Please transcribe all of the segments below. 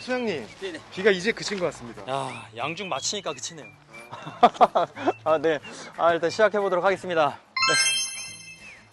소장님 네네. 비가 이제 그친 것 같습니다. 야, 양중 맞히니까 그치네요. 아, 네. 아, 일단 시작해 보도록 하겠습니다. 네.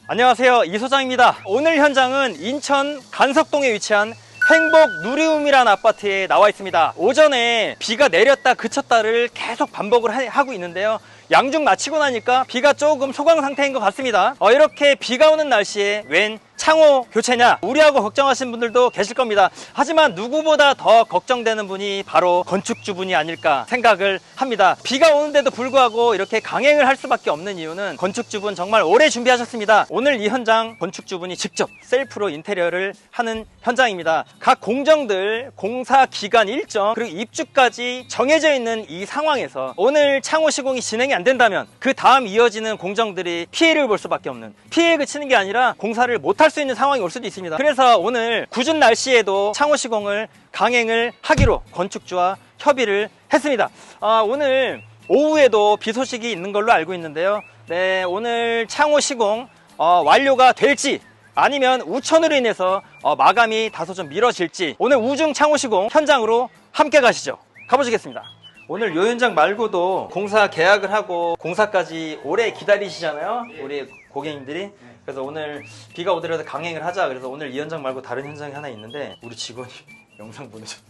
안녕하세요. 이 소장입니다. 오늘 현장은 인천 간석동에 위치한 행복 누리움이라는 아파트에 나와 있습니다. 오전에 비가 내렸다 그쳤다를 계속 반복을 하- 하고 있는데요. 양중 마치고 나니까 비가 조금 소강 상태인 것 같습니다. 어, 이렇게 비가 오는 날씨에 웬 창호 교체냐 우려하고 걱정하시는 분들도 계실 겁니다. 하지만 누구보다 더 걱정되는 분이 바로 건축주분이 아닐까 생각을 합니다. 비가 오는데도 불구하고 이렇게 강행을 할 수밖에 없는 이유는 건축주분 정말 오래 준비하셨습니다. 오늘 이 현장 건축주분이 직접 셀프로 인테리어를 하는 현장입니다. 각 공정들 공사 기간 일정 그리고 입주까지 정해져 있는 이 상황에서 오늘 창호 시공이 진행이 안 된다면 그 다음 이어지는 공정들이 피해를 볼 수밖에 없는 피해에 그치는 게 아니라 공사를 못할 수 있는 상황이 올 수도 있습니다. 그래서 오늘 궂은 날씨에도 창호 시공을 강행을 하기로 건축주와 협의를 했습니다. 아, 오늘 오후에도 비 소식이 있는 걸로 알고 있는데요. 네, 오늘 창호 시공 어, 완료가 될지 아니면 우천으로 인해서 어, 마감이 다소 좀 미뤄질지 오늘 우중 창호 시공 현장으로 함께 가시죠. 가보시겠습니다. 오늘 요 현장 말고도 공사 계약을 하고 공사까지 오래 기다리시잖아요. 우리 고객님들이. 그래서 오늘 비가 오더라도 강행을 하자. 그래서 오늘 이 현장 말고 다른 현장이 하나 있는데 우리 직원이 영상 보내셨어요.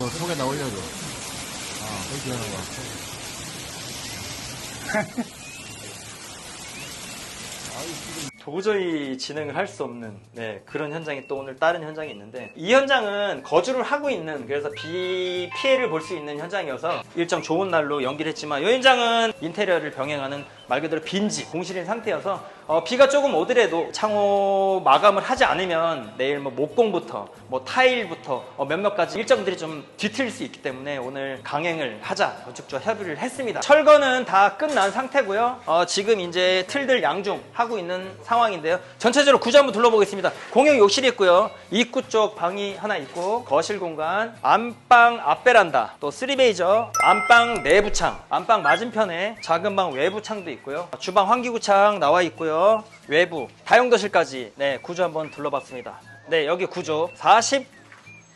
어, 속에다 올려줘. 아, 그렇게 하는 거. 도저히 진행을 할 수 없는 네, 그런 현장이 또 오늘 다른 현장이 있는데 이 현장은 거주를 하고 있는 그래서 비 피해를 볼 수 있는 현장이어서 일정 좋은 날로 연기를 했지만 이 현장은 인테리어를 병행하는 말 그대로 빈지 공실인 상태여서 어, 비가 조금 오더라도 창호 마감을 하지 않으면 내일 뭐 목공부터 뭐 타일부터 어, 몇몇 가지 일정들이 좀 뒤틀릴 수 있기 때문에 오늘 강행을 하자 건축주와 협의를 했습니다. 철거는 다 끝난 상태고요. 어, 지금 이제 틀들 양중 하고 있는 상황인데요. 전체적으로 구조 한번 둘러보겠습니다. 공용 욕실이 있고요. 입구 쪽 방이 하나 있고 거실 공간, 안방 앞베란다, 또 쓰리베이저, 안방 내부창, 안방 맞은편에 작은 방 외부창도 있고 요. 주방 환기구창 나와 있고요. 외부 다용도실까지 네 구조 한번 둘러봤습니다. 네 여기 구조 40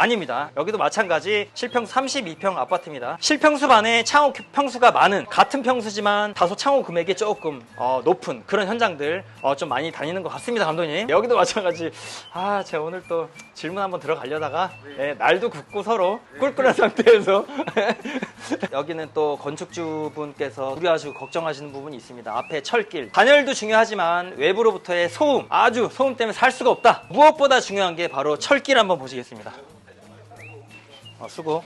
아닙니다. 여기도 마찬가지 실평수 32평 아파트입니다. 실평수 반에 창호 평수가 많은 같은 평수지만 다소 창호 금액이 조금 어, 높은 그런 현장들 어, 좀 많이 다니는 것 같습니다, 감독님. 여기도 마찬가지. 아, 제가 오늘 또 질문 한번 들어가려다가 예, 날도 굽고 서로 꿀꿀한 상태에서 여기는 또 건축주분께서 우려하시고 걱정하시는 부분이 있습니다. 앞에 철길 단열도 중요하지만 외부로부터의 소음 아주 소음 때문에 살 수가 없다. 무엇보다 중요한 게 바로 철길 한번 보시겠습니다. 어, 수고.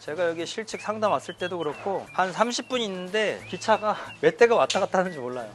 제가 여기 실측 상담 왔을 때도 그렇고 한 30분 있는데 기차가 몇 대가 왔다 갔다 하는지 몰라요.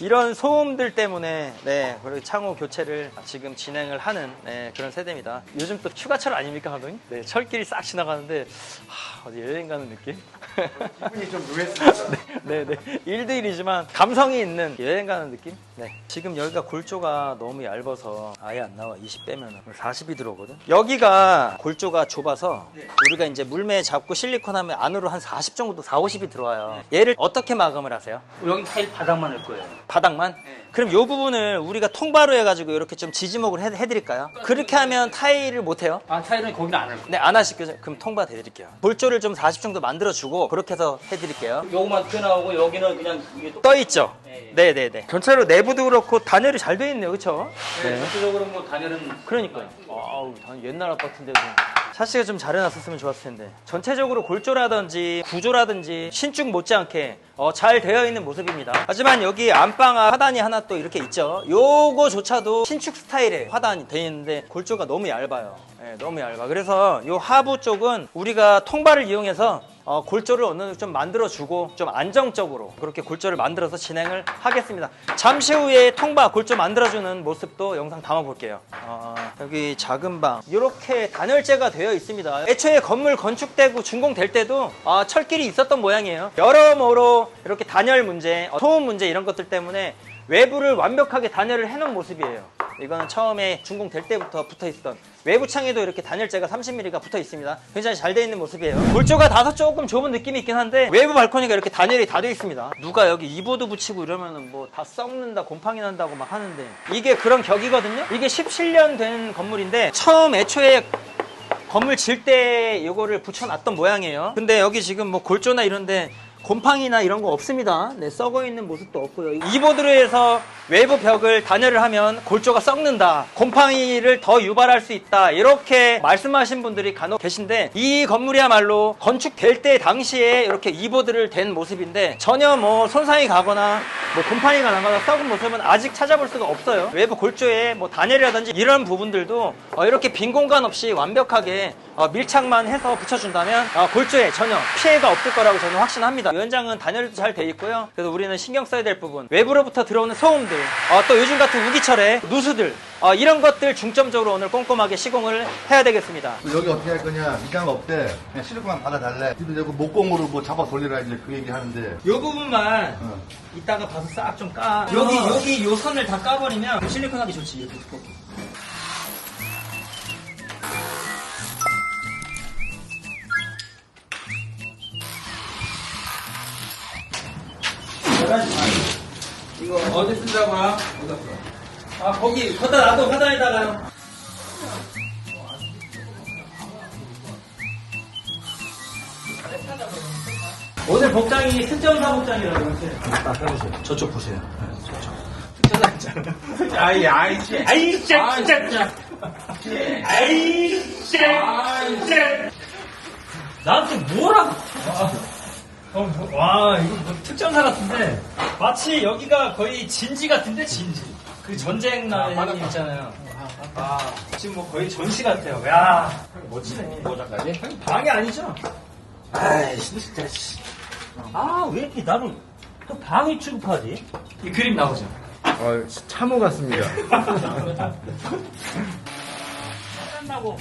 이런 소음들 때문에 네 그리고 창호 교체를 지금 진행을 하는 네, 그런 세대입니다. 요즘 또 휴가철 아닙니까 감독님? 네 철길이 싹 지나가는데 하, 어디 여행 가는 느낌? 기분이 좀 묘했습니다. 네네. 1대1이지만 감성이 있는 여행 가는 느낌? 네. 지금 여기가 골조가 너무 얇아서 아예 안 나와. 20 빼면 40이 들어오거든. 여기가 골조가 좁아서 우리가 이제 물매 잡고 실리콘 하면 안으로 한 40 정도, 4, 50이 들어와요. 얘를 어떻게 마감을 하세요? 여기 타일 바닥만 할 거예요. 바닥만? 그럼 이 부분을 우리가 통바로 해가지고 이렇게 좀 지지목을 해, 해드릴까요? 그렇게 하면 타일을 못 해요? 아, 타일은 거기는 안 할 거예요. 네, 안 하시죠. 그럼 통바 해드릴게요. 골조를 좀 40 정도 만들어주고 그렇게 해서 해드릴게요. 요거만 튀어나오고 여기는 그냥 떠 있죠? 네. 네네 네. 전체로 내부도 그렇고 단열이 잘 돼 있네요, 그렇죠? 네. 전체적으로 뭐 단열은 그러니까요. 아우, 단 옛날 아파트인데도 샤시가 좀 잘 해놨었으면 좋았을 텐데. 전체적으로 골조라든지 구조라든지 신축 못지않게 어, 잘 되어 있는 모습입니다. 하지만 여기 안방 화단이 하나 또 이렇게 있죠. 요거조차도 신축 스타일의 화단이 되어 있는데 골조가 너무 얇아요. 예, 너무 얇아. 그래서 요 하부 쪽은 우리가 통발을 이용해서 어, 골조를 어느 정도 좀 만들어주고 좀 안정적으로 그렇게 골조를 만들어서 진행을 하겠습니다. 잠시 후에 통바 골조 만들어주는 모습도 영상 담아볼게요. 어, 여기 작은 방 이렇게 단열재가 되어 있습니다. 애초에 건물 건축되고 준공될 때도 어, 철길이 있었던 모양이에요. 여러모로 이렇게 단열 문제, 어, 소음 문제 이런 것들 때문에 외부를 완벽하게 단열을 해놓은 모습이에요. 이거는 처음에 준공될 때부터 붙어 있었던 외부 창에도 이렇게 단열재가 30mm가 붙어 있습니다. 굉장히 잘돼 있는 모습이에요. 골조가 다소 조금 좁은 느낌이 있긴 한데 외부 발코니가 이렇게 단열이 다돼 있습니다. 누가 여기 이보드 붙이고 이러면은 뭐다 썩는다, 곰팡이 난다고 막 하는데 이게 그런 격이거든요. 이게 17년 된 건물인데 처음 애초에 건물 질 때 이거를 붙여놨던 모양이에요. 근데 여기 지금 뭐 골조나 이런데 곰팡이나 이런 거 없습니다. 네, 썩어 있는 모습도 없고요. 이보드로 해서 외부 벽을 단열을 하면 골조가 썩는다. 곰팡이를 더 유발할 수 있다. 이렇게 말씀하신 분들이 간혹 계신데 이 건물이야말로 건축될 때 당시에 이렇게 이보드를 댄 모습인데 전혀 뭐 손상이 가거나 뭐 곰팡이가 나거나 썩은 모습은 아직 찾아볼 수가 없어요. 외부 골조에 뭐 단열이라든지 이런 부분들도 어, 이렇게 빈 공간 없이 완벽하게 어, 밀착만 해서 붙여준다면 어, 골조에 전혀 피해가 없을 거라고 저는 확신합니다. 현장은 단열도 잘 돼 있고요. 그래서 우리는 신경 써야 될 부분 외부로부터 들어오는 소음들, 어, 또 요즘 같은 우기철에 누수들 어, 이런 것들 중점적으로 오늘 꼼꼼하게 시공을 해야 되겠습니다. 여기 어떻게 할 거냐 미장 없대 그냥 실리콘만 받아달래 근데 여기 목공으로 뭐 잡아 돌리라 이제 그 얘기 하는데 이 부분만 어. 이따가 봐서 싹 좀 까. 여기 여기 요 선을 다 까버리면 실리콘 하기 좋지 이렇게 두껍게. 이거 어디 쓴다고요? 아 거기 거기다 놔둬 화단에다가. 오늘 복장이 특전사 복장이라고. 딱 해보세요. 저쪽 보세요. 아이, 아이, 씨. 아이, 진짜, 진짜. 아이, 진짜. 진짜. 나한테 뭐라고. 어, 뭐, 와, 이거 뭐 특전사 같은데. 마치 여기가 거의 진지 같은데, 진지. 그 전쟁 나는 있잖아요. 아, 지금 뭐 거의 전시 같아요. 야, 멋지네. 모자까지? 방이 아니죠? 아이씨, 진짜, 씨. 아, 왜 이렇게 나를 또 방위 취급하지? 이 그림 나오죠? 어, 참호 같습니다. 끝나고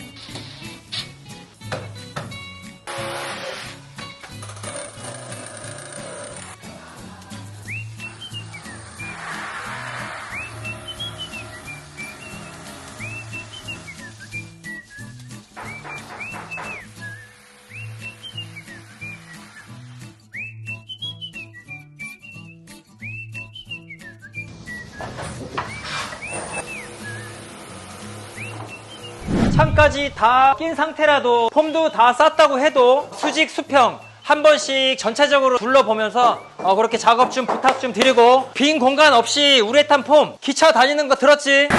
창까지 다 낀 상태라도 폼도 다 쌌다고 해도 수직 수평 한 번씩 전체적으로 둘러보면서 어, 그렇게 작업 좀 부탁 좀 드리고 빈 공간 없이 우레탄 폼 기차 다니는 거 들었지?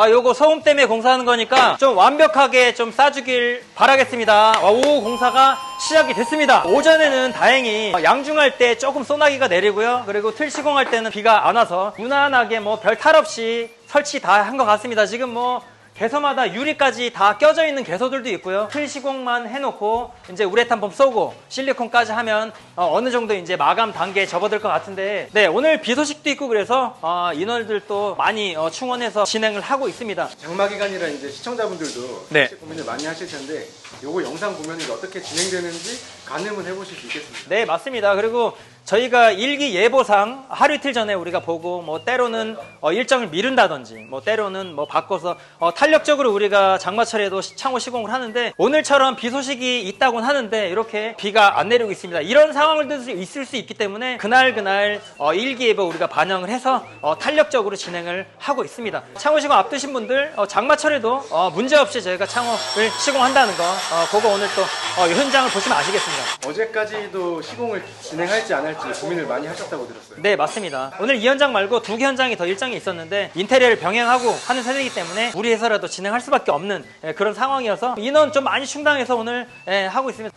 아, 요거 소음 때문에 공사하는 거니까 좀 완벽하게 좀 싸주길 바라겠습니다. 와, 오, 공사가 시작이 됐습니다. 오전에는 다행히 양중할 때 조금 소나기가 내리고요. 그리고 틀 시공할 때는 비가 안 와서 무난하게 뭐 별 탈 없이 설치 다 한 것 같습니다. 지금 뭐 개서마다 유리까지 다 껴져 있는 개서들도 있고요. 틀 시공만 해놓고 이제 우레탄 폼 쏘고 실리콘까지 하면 어, 느 정도 이제 마감 단계에 접어들 것 같은데 네 오늘 비 소식도 있고 그래서 어, 인원들도 많이 어, 충원해서 진행을 하고 있습니다. 장마 기간이라 이제 시청자분들도 네. 고민을 많이 하실 텐데 요거 영상 보면 어떻게 진행되는지 가늠은 해보실 수 있겠습니다. 네, 맞습니다. 그리고 저희가 일기 예보상 하루 이틀 전에 우리가 보고 뭐 때로는 어, 일정을 미룬다든지 뭐 때로는 뭐 바꿔서 어, 탄력적으로 우리가 장마철에도 시- 창호 시공을 하는데 오늘처럼 비 소식이 있다곤 하는데 이렇게 비가 안 내리고 있습니다. 이런 상황들도 있을 수 있기 때문에 그날 그날 어, 일기 예보 우리가 반영을 해서 어, 탄력적으로 진행을 하고 있습니다. 창호 시공 앞두신 분들 어, 장마철에도 어, 문제 없이 저희가 창호를 시공한다는 거 어, 그거 오늘 또 어, 현장을 보시면 아시겠습니다. 어제까지도 시공을 진행할지 안 할지 고민을 많이 하셨다고 들었어요. 네, 맞습니다. 오늘 이 현장 말고 두 개 현장이 더 일정이 있었는데 인테리어를 병행하고 하는 세대이기 때문에 무리해서라도 진행할 수밖에 없는 예, 그런 상황이어서 인원 좀 많이 충당해서 오늘 예, 하고 있습니다.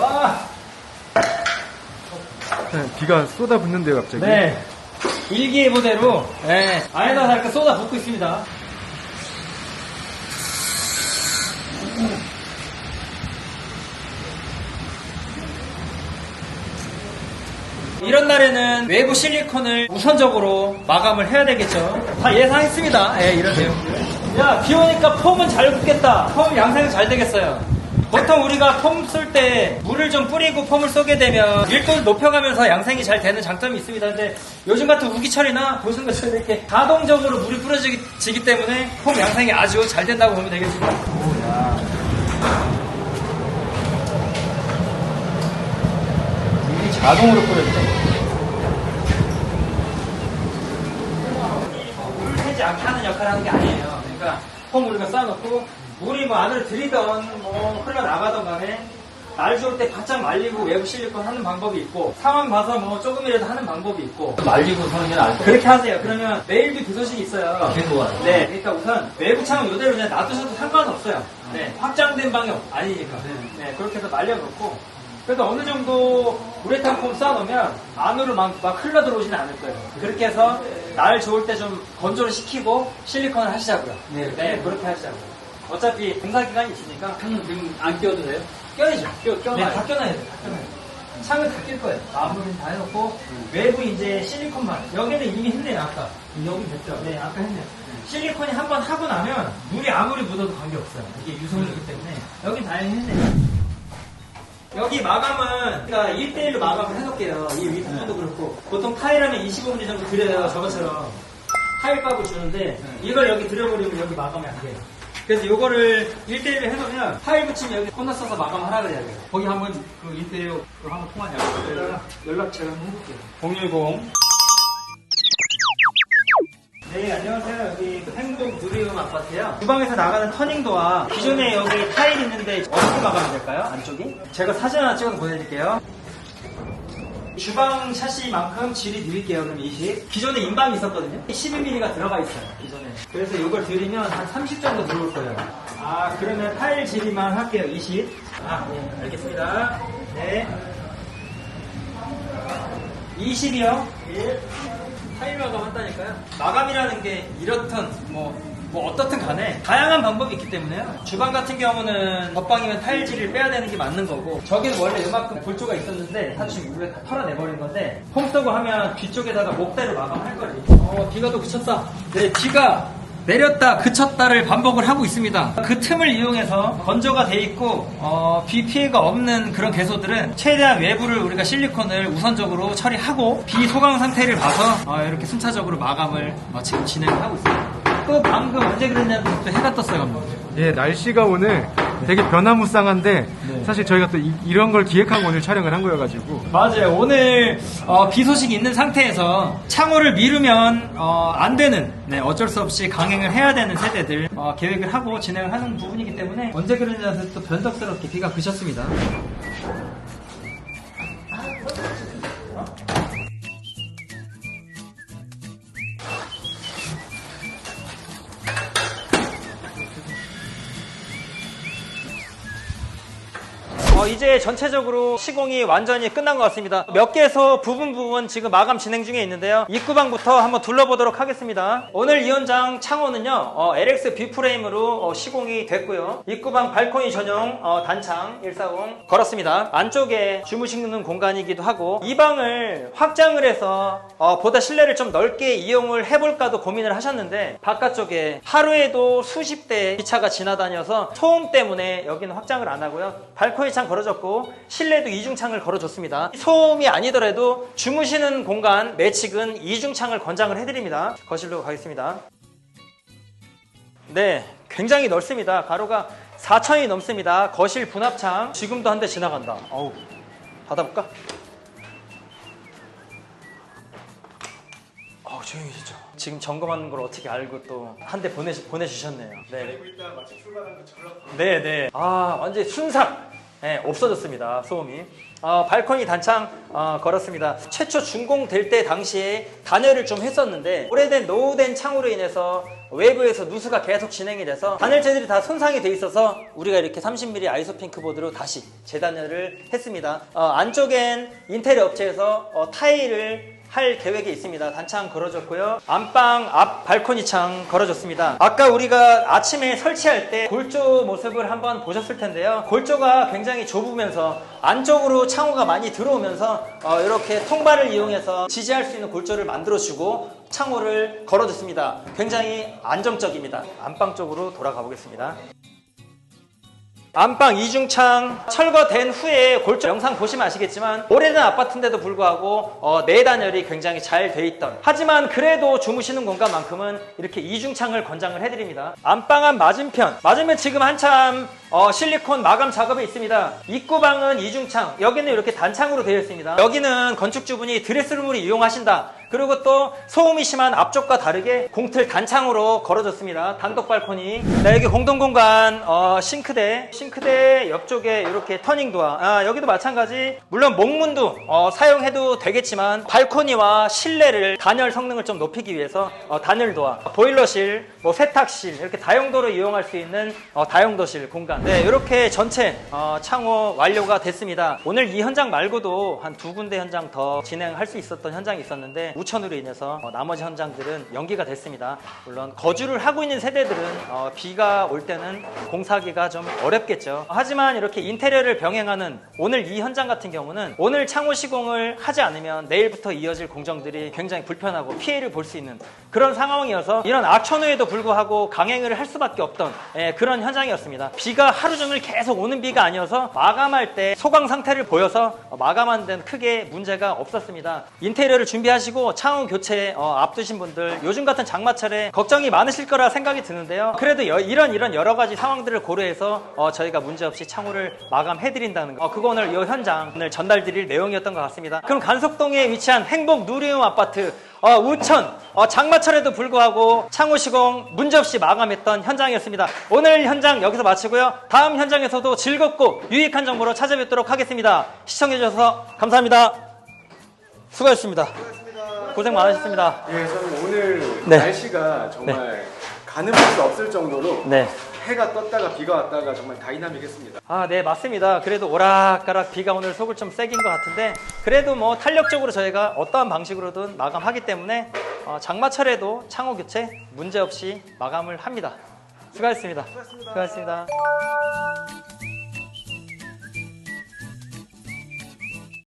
와, 비가 쏟아붓는데요, 갑자기. 네. 일기예보대로 예, 아에다 살까 쏟아 붓고 있습니다. 이런 날에는 외부 실리콘을 우선적으로 마감을 해야 되겠죠. 다 예상했습니다. 예, 이런 내용들. 야, 비 오니까 폼은 잘 붙겠다. 폼 양상이 잘 되겠어요. 보통 우리가 폼쏠때 물을 좀 뿌리고 폼을 쏘게 되면 밀도를 높여가면서 양생이 잘 되는 장점이 있습니다. 근데 요즘 같은 우기철이나 보시는 것처럼 이렇게 자동적으로 물이 뿌려지기 때문에 폼 양생이 아주 잘 된다고 보면 되겠습니다. 물이 자동으로 뿌려져 새지 않게 하는 역할을 하는 게 아니에요. 그러니까 폼 우리가 쌓아놓고 물이 뭐 안으로 들이던 뭐 흘러나가던 간에 날 좋을 때 바짝 말리고 외부 실리콘 하는 방법이 있고 상황 봐서 뭐 조금이라도 하는 방법이 있고 말리고 서는 게 나을 것 그렇게 하세요. 그러면 매일도 부서식이 있어요. 계속 와요. 네, 그러니까 우선 외부 창은 이대로 그냥 놔두셔도 상관없어요. 네, 확장된 방역 아니니까. 네, 그렇게 해서 말려놓고. 그래서 어느 정도 우레탄 폼 쌓아놓으면 안으로 막, 막 흘러 들어오지는 않을 거예요. 그렇게 해서 날 좋을 때 좀 건조를 시키고 실리콘을 하시자고요. 네. 그렇게 하시자고요. 어차피 공사 기간이 있으니까 형님 지금 안 끼워도 돼요? 껴야죠. 껴, 껴놔요. 네, 다 껴놔야 돼요. 다 껴놔야 돼요. 창을 다 낄 거예요. 마무리는 다 해놓고 외부 이제 실리콘만 여기는 이미 했네요 아까 여기 됐죠? 네 아까 했네요 실리콘이 한 번 하고 나면 물이 아무리 묻어도 관계없어요 이게 유성이기 때문에 여기 다 했네요 여기 마감은 그러니까 1대1로 마감을 해놓을게요. 이 위부분도 그렇고. 보통 타일하면 25mm 정도 드려요 저것처럼. 타일값을 주는데 이걸 여기 들여버리면 여기 마감이 안 돼요. 그래서 이거를 1대1로 해놓으면 타일 붙이면 여기 코너 써서 마감을 하라 그래야 돼요. 거기 한번 그 1대1로 한번 통화냐 연락 제가 한번 해볼게요. 010 네, 안녕하세요. 여기 행동 누리움 아파트요. 주방에서 나가는 터닝도와 기존에 여기 타일 있는데 어떻게 마감이 될까요? 안쪽이? 제가 사진 하나 찍어서 보내드릴게요. 주방 샤시만큼 질이 드릴게요. 그럼 20. 기존에 인방이 있었거든요. 12mm가 들어가 있어요. 기존에. 그래서 이걸 드리면 한 30 정도 들어올 거예요. 아, 그러면 타일 질이만 할게요. 20. 아, 네. 알겠습니다. 네. 20이요. 1. 타일 마감한다니까요. 마감이라는 게 이렇든 뭐, 뭐 어떻든 간에 다양한 방법이 있기 때문에요. 주방 같은 경우는 겉방이면 타일질을 빼야 되는 게 맞는 거고 저기는 원래 이만큼 골조가 있었는데 다 지금 우리가 다 털어내버린 건데 폼 쓰고 하면 뒤쪽에다가 목대로 마감할 거지. 어, 비가 또 그쳤다. 네, 비가 내렸다 그쳤다를 반복을 하고 있습니다. 그 틈을 이용해서 건조가 돼 있고 어, 비 피해가 없는 그런 개소들은 최대한 외부를 우리가 실리콘을 우선적으로 처리하고 비 소강 상태를 봐서 어, 이렇게 순차적으로 마감을 어, 지금 진행을 하고 있습니다. 또 방금 언제 그랬냐면 또 해가 떴어요, 감독. 예, 날씨가 오늘 되게 변화무쌍한데 사실 저희가 또 이, 런걸 기획하고 오늘 촬영을 한 거여가지고 맞아요. 오늘 어, 비 소식이 있는 상태에서 창호를 미루면 어, 안 되는 네, 어쩔 수 없이 강행을 해야 되는 세대들 어, 계획을 하고 진행을 하는 부분이기 때문에 언제 그랬냐면 또 변덕스럽게 비가 그쳤습니다. 어, 이제 전체적으로 시공이 완전히 끝난 것 같습니다. 몇 개소 부분 부분 지금 마감 진행 중에 있는데요. 입구방부터 한번 둘러보도록 하겠습니다. 오늘 이 현장 창호는요, 어, LX B 프레임으로 어, 시공이 됐고요. 입구방 발코니 전용 어, 단창 140 걸었습니다. 안쪽에 주무시는 공간이기도 하고 이 방을 확장을 해서 어, 보다 실내를 좀 넓게 이용을 해볼까도 고민을 하셨는데 바깥쪽에 하루에도 수십 대의 기차가 지나다녀서 소음 때문에 여기는 확장을 안 하고요. 발코니 창 걸어줬고 실내도 이중창을 걸어줬습니다. 소음이 아니더라도 주무시는 공간 매측은 이중창을 권장을 해드립니다. 거실로 가겠습니다. 네, 굉장히 넓습니다. 가로가 4천이 넘습니다. 거실 분합창 지금도 한 대 지나간다. 어우, 닫아볼까? 어 조용히 해주죠. 지금 점검하는 걸 어떻게 알고 또 한 대 보내 보내주셨네요. 네. 네, 네. 아 완전 히 순삭. 네, 없어졌습니다. 소음이. 어, 발코니 단창 어, 걸었습니다. 최초 준공될 때 당시에 단열을 좀 했었는데 오래된 노후된 창으로 인해서 외부에서 누수가 계속 진행이 돼서 단열재들이 다 손상이 돼 있어서 우리가 이렇게 30mm 아이소핑크 보드로 다시 재단열을 했습니다. 어, 안쪽엔 인테리어 업체에서 어, 타일을 할 계획이 있습니다. 단창 걸어줬고요. 안방 앞 발코니 창 걸어줬습니다. 아까 우리가 아침에 설치할 때 골조 모습을 한번 보셨을 텐데요. 골조가 굉장히 좁으면서 안쪽으로 창호가 많이 들어오면서 어, 이렇게 통발을 이용해서 지지할 수 있는 골조를 만들어주고 창호를 걸어줬습니다. 굉장히 안정적입니다. 안방 쪽으로 돌아가 보겠습니다. 안방 이중창 철거된 후에 골조 영상 보시면 아시겠지만 오래된 아파트인데도 불구하고 어, 내단열이 굉장히 잘 돼 있던 하지만 그래도 주무시는 공간만큼은 이렇게 이중창을 권장을 해드립니다. 안방 안 맞은편 맞으면 지금 한참 어, 실리콘 마감 작업이 있습니다. 입구방은 이중창 여기는 이렇게 단창으로 되어 있습니다. 여기는 건축주분이 드레스룸으로 이용하신다. 그리고 또 소음이 심한 앞쪽과 다르게 공틀 단창으로 걸어졌습니다. 단독 발코니. 네, 여기 공동 공간 어, 싱크대, 싱크대 옆쪽에 이렇게 터닝 도어. 아, 여기도 마찬가지. 물론 목문도 어, 사용해도 되겠지만 발코니와 실내를 단열 성능을 좀 높이기 위해서 어, 단열 도어, 보일러실, 뭐 세탁실 이렇게 다용도로 이용할 수 있는 어, 다용도실 공간. 네, 이렇게 전체 어, 창호 완료가 됐습니다. 오늘 이 현장 말고도 한 두 군데 현장 더 진행할 수 있었던 현장이 있었는데 우천으로 인해서 어, 나머지 현장들은 연기가 됐습니다. 물론 거주를 하고 있는 세대들은 어, 비가 올 때는 공사하기가 좀 어렵겠죠. 하지만 이렇게 인테리어를 병행하는 오늘 이 현장 같은 경우는 오늘 창호 시공을 하지 않으면 내일부터 이어질 공정들이 굉장히 불편하고 피해를 볼 수 있는 그런 상황이어서 이런 악천후에도 불구하고 강행을 할 수밖에 없던 예, 그런 현장이었습니다. 비가 하루 종일 계속 오는 비가 아니어서 마감할 때 소강 상태를 보여서 어, 마감하는 데는 크게 문제가 없었습니다. 인테리어를 준비하시고 창호 교체 어, 앞두신 분들 요즘 같은 장마철에 걱정이 많으실 거라 생각이 드는데요. 그래도 여- 이런 이런 여러 가지 상황들을 고려해서 어, 저희가 문제없이 창호를 마감해드린다는 거. 어, 그거 오늘 이 현장 오늘 전달드릴 내용이었던 것 같습니다. 그럼 간석동에 위치한 행복 누리움 아파트 어, 우천 어, 장마철에도 불구하고 창호 시공 문제없이 마감했던 현장이었습니다. 오늘 현장 여기서 마치고요. 다음 현장에서도 즐겁고 유익한 정보로 찾아뵙도록 하겠습니다. 시청해주셔서 감사합니다. 수고하셨습니다. 고생 많으셨습니다. 예, 저는 오늘 네. 날씨가 정말 가늠할 수 없을 정도로 네. 해가 떴다가 비가 왔다가 정말 다이나믹했습니다. 아, 네, 맞습니다. 그래도 오락가락 비가 오늘 속을 좀 세긴 것 같은데, 그래도 뭐 탄력적으로 저희가 어떠한 방식으로든 마감하기 때문에, 어, 장마철에도 창호 교체 문제없이 마감을 합니다. 수고하셨습니다. 수고하셨습니다.